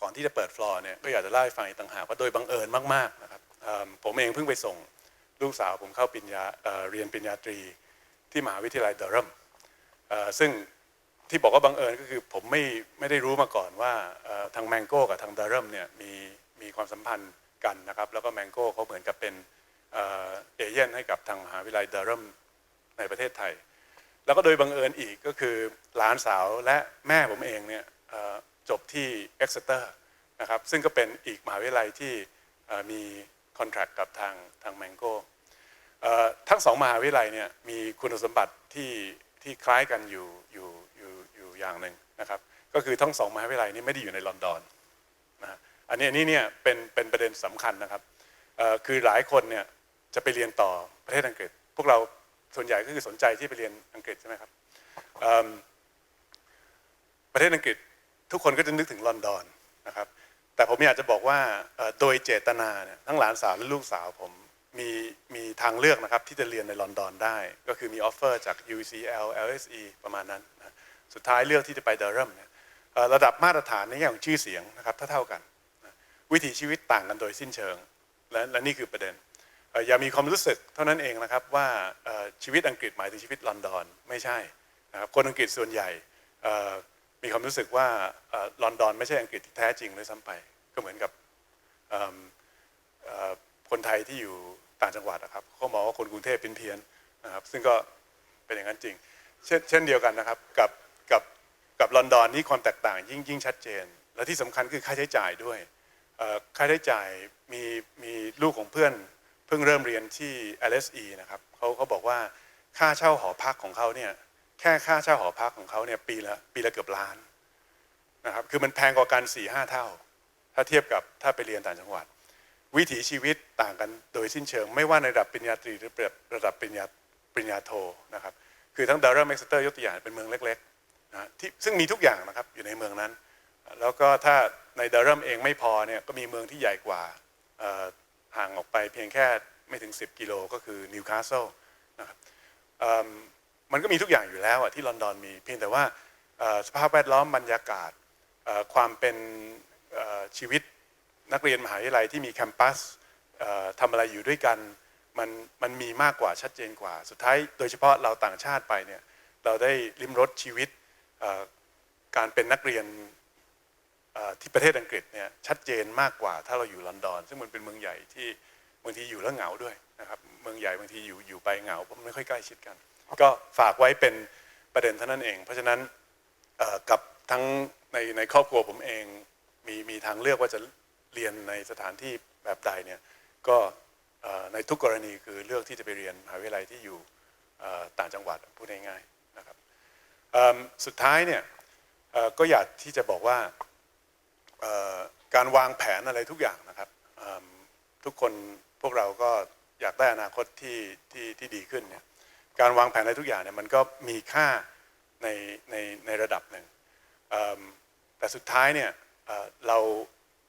ก่อนที่จะเปิดฟลอร์เนี่ยก็อยากจะเล่าให้ฟังอีกต่างหากว่าโดยบังเอิญมากๆนะครับผมเองเพิ่งไปส่งลูกสาวผมเข้าปริญญาเรียนปริญญาตรีที่มหาวิทยาลัยเดอรัมเอ่อซึ่งที่บอกว่าบังเอิญก็คือผมไม่ไม่ได้รู้มาก่อนว่าทางแมงโก้กับทางเดอรัมเนี่ยมีมีความสัมพันธ์กันนะครับแล้วก็แมงโก้เขาเหมือนกับเป็นเอ่อเอเย่นให้กับทางมหาวิทยาลัยเดอรัมในประเทศไทย แล้วก็โดยบังเอิญอีกก็คือหลานสาวและแม่ผมเองเนี่ย จบที่ Exeter นะครับซึ่งก็เป็นอีกมหาวิทยาลัยที่มีคอนแท c t กับทางทางแมงโก้ทั้งสองมหาวิทยาลัยเนี่ยมีคุณสมบัติที่ที่คล้ายกันอยู่อยู่อยู่อยู่อย่างหนึ่งนะครับก็คือทั้งสองมหาวิทยาลัยนี้ไม่ได้อยู่ในลอนดอนนะอันนี้อันนี้เนี่ยเป็นเป็นประเด็นสำคัญนะครับคือหลายคนเนี่ยจะไปเรียนต่อประเทศอังกฤษ พวกเราส่วนใหญ่ก็คือสนใจที่ไปเรียนอังกฤษใช่ไหมครับประเทศอังกฤษ ทุกคนก็จะนึกถึงลอนดอนนะครับ แต่ผมอยากจะบอกว่าโดยเจตนาเนี่ยทั้งหลานสาวและลูกสาวผมมีมีทางเลือกนะครับที่จะเรียนในลอนดอนได้ ก็คือมีออฟเฟอร์จาก UCL LSE ประมาณนั้นนะสุดท้ายเลือกที่จะไปเดอรัมเนี่ยระดับมาตรฐานในแง่ของชื่อเสียงนะครับเท่าๆกันนะวิถีชีวิตต่างกันโดยสิ้นเชิง และและนี่คือประเด็นอออย่ามีความรู้สึกเท่านั้นเองนะครับว่าชีวิตอังกฤษหมายถึงชีวิตลอนดอนไม่ใช่นะครับคนอังกฤษส่วนใหญ่ ความรู้สึกว่าลอนดอนไม่ใช่อังกฤษที่แท้จริงเลยซ้ำไป ก็เหมือนกับคนไทยที่อยู่ต่างจังหวัดนะครับเขามองว่าคนกรุงเทพเป็นเพี้ยนนะครับซึ่งก็เป็นอย่างนั้นจริง เช่นเช่นเดียวกันนะครับกับกับกับลอนดอนนี่ความแตกต่างยิ่งยิ่งชัดเจน และที่สำคัญคือค่าใช้จ่ายด้วยค่าใช้จ่ายมีมีลูกของเพื่อนเพิ่งเริ่มเรียนที่ LSE นะครับเขาเขาบอกว่าค่าเช่าหอพักของเขาเนี่ยแค่ค่าเช่าหอพักของเขาเนี่ยปีละปีละเกือบล้าน นะครับคือมันแพงกว่ากัน4ี่ห้าเท่า ถ้าเทียบกับถ้าไปเรียนต่างจังหวัด วิถีชีวิตต่างกันโดยสิ้นเชิง ไม่ว่าในระดับปริญญาตรีหรือระดับปริญญาปริญญาโทนะครับคือทั้งดาร์เมกสเตอร์ยกตัวอย่างเป็นเมืองเล็กๆนะที่ซึ่งมีทุกอย่างนะครับอยู่ในเมืองนั้น แล้วก็ถ้าในเดอรัมเองไม่พอเนี่ยก็มีเมืองที่ใหญ่กว่าห่างออกไปเพียงแค่ไม่ถึง 10 กิโลก็คือนิวคาสเซิลนะครับมันก็มีทุกอย่างอยู่แล้วที่ลอนดอนมีเพียงแต่ว่าสภาพแวดล้อมบรรยากาศ ความเป็นชีวิตนักเรียนมหาวิทยาลัยที่มีแคมปัสเอ่อทำอะไรอยู่ด้วยกันมันมันมีมากกว่าชัดเจนกว่า สุดท้ายโดยเฉพาะเราต่างชาติไปเนี่ยเราได้ลิ้มรสชีวิตการเป็นนักเรียนที่ประเทศอังกฤษเนี่ยชัดเจนมากกว่าถ้าเราอยู่ลอนดอน ซึ่งมันเป็นเมืองใหญ่ที่บางทีอยู่แล้วเหงาด้วยนะครับเมืองใหญ่บางทีอยู่อยู่ไปเหงาเพราะไม่ค่อยใกล้ชิดกัน ก็ฝากไว้เป็นประเด็นเท่านั้นเอง เพราะฉะนั้นกับทั้ง ในในครอบครัวผมเองมีมีทางเลือกว่าจะเรียนในสถานที่แบบใดเนี่ยก็ในทุกกรณีคือเลือกที่จะไปเรียนมหาวิทยาลัยที่อยู่ต่างจังหวัดพูดง่ายๆนะครับสุดท้ายเนี่ยก็อยากที่จะบอกว่าการวางแผนอะไรทุกอย่างนะครับทุกคนพวกเราก็อยากได้อนาคตที่ที่ที่ดีขึ้นเนี่ยการวางแผนอะไรทุกอย่างเนี่ยมันก็มีค่าในในในระดับหนึ่ง แต่สุดท้ายเนี่ยเรา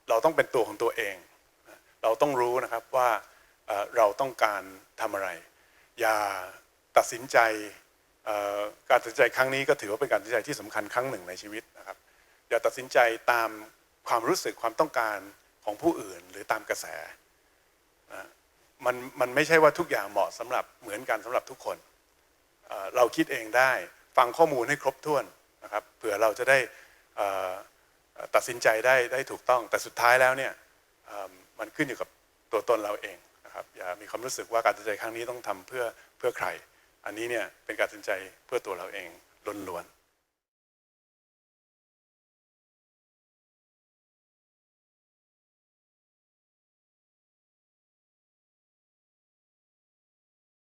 เราต้องเป็นตัวของตัวเอง เราต้องรู้นะครับว่าเราต้องการทำอะไร อย่าตัดสินใจการตัดสินใจครั้งนี้ก็ถือว่าเป็นการตัดสินใจที่สำคัญครั้งหนึ่งในชีวิตนะครับ อย่าตัดสินใจตามความรู้สึกความต้องการของผู้อื่นหรือตามกระแสนะมันมันไม่ใช่ว่าทุกอย่างเหมาะสำหรับเหมือนกันสำหรับทุกคน เราคิดเองได้ฟังข้อมูลให้ครบถ้วนนะครับเผื่อเราจะได้ ตัดสินใจได้ได้ถูกต้อง แต่สุดท้ายแล้วเนี่ยมันขึ้นอยู่กับตัวตนเราเองนะครับอย่ามีความรู้สึกว่าการตัดสินใจครั้งนี้ต้องทำเพื่อเพื่อใคร อันนี้เนี่ยเป็นการตัดสินใจเพื่อตัวเราเองล้วนๆ